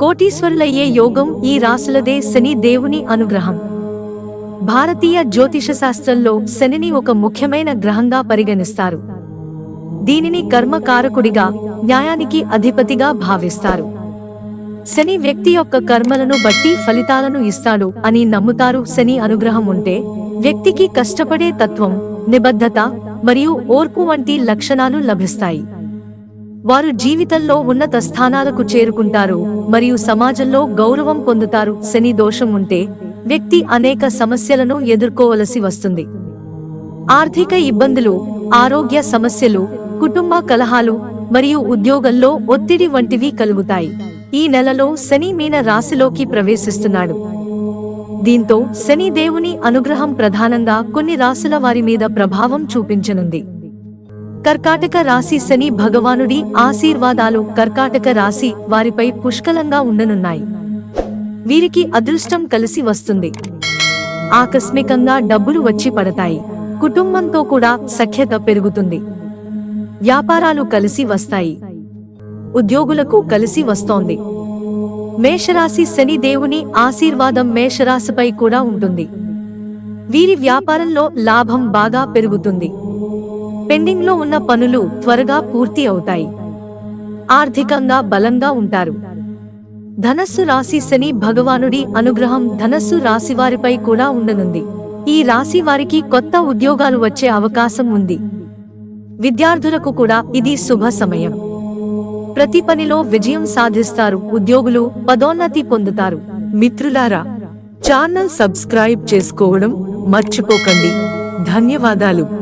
కోటీశ్వరులయ్యే యోగం ఈ రాసులదే శని దేవుని అనుగ్రహం. భారతీయ జ్యోతిష శాస్త్రంలో శనిని ఒక ముఖ్యమైన గ్రహంగా పరిగణిస్తారు. దీనిని కర్మకారకుడిగా న్యాయానికి అధిపతిగా భావిస్తారు. శని వ్యక్తి యొక్క కర్మలను బట్టి ఫలితాలను ఇస్తాడు అని నమ్ముతారు శని అనుగ్రహం ఉంటే వ్యక్తికి కష్టపడే తత్వం నిబద్ధత మరియు ఓర్పు వంటి లక్షణాలు లభిస్తాయి. వారు జీవితంలో ఉన్నత స్థానాలకు చేరుకుంటారు మరియు సమాజంలో గౌరవం పొందుతారు. శని దోషం ఉంటే వ్యక్తి అనేక సమస్యలను ఎదుర్కోవలసి వస్తుంది. ఆర్థిక ఇబ్బందులు ఆరోగ్య సమస్యలు కుటుంబ కలహాలు మరియు ఉద్యోగంలో ఒత్తిడి వంటివి కలుగుతాయి. ఈ నెలలో శని మీన రాశిలోకి ప్రవేశిస్తున్నాడు. దీంతో శని దేవుని అనుగ్రహం ప్రధానంగా కొన్ని రాశుల వారి మీద ప్రభావం చూపించనుంది. కర్కాటక రాశి శని భగవానుడి ఆశీర్వాదాలు కర్కాటక రాశి వారిపై పుష్కలంగా ఉండనున్నాయి. వీరికి అదృష్టం కలిసి వస్తుంది. ఆకస్మికంగా డబ్బులు వచ్చి పడతాయి. కుటుంబంతో కూడా సఖ్యత పెరుగుతుంది. వ్యాపారాలు కలిసి వస్తాయి. ఉద్యోగులకు కలిసి వస్తోంది. మేషరాశి శని దేవుని ఆశీర్వాదం మేషరాశిపై కూడా ఉంటుంది. వీరి వ్యాపారంలో లాభం బాగా పెరుగుతుంది. పెండింగ్లో ఉన్న పనులు త్వరగా పూర్తి అవుతాయి. ఆర్థికంగా బలంగా ఉంటారు. ధనస్సు రాశి శని భగవానుడి అనుగ్రహం ధనస్సు రాశి వారిపై కూడా ఉండనుంది. ఈ రాశి వారికి కొత్త ఉద్యోగాలు వచ్చే అవకాశం ఉంది. విద్యార్థులకు కూడా ఇది శుభ సమయం. ప్రతి పనిలో విజయం సాధిస్తారు. ఉద్యోగులు పదోన్నతి పొందుతారు. మిత్రులారా ఛానల్ సబ్స్క్రైబ్ చేసుకోవడం మర్చిపోకండి. ధన్యవాదాలు.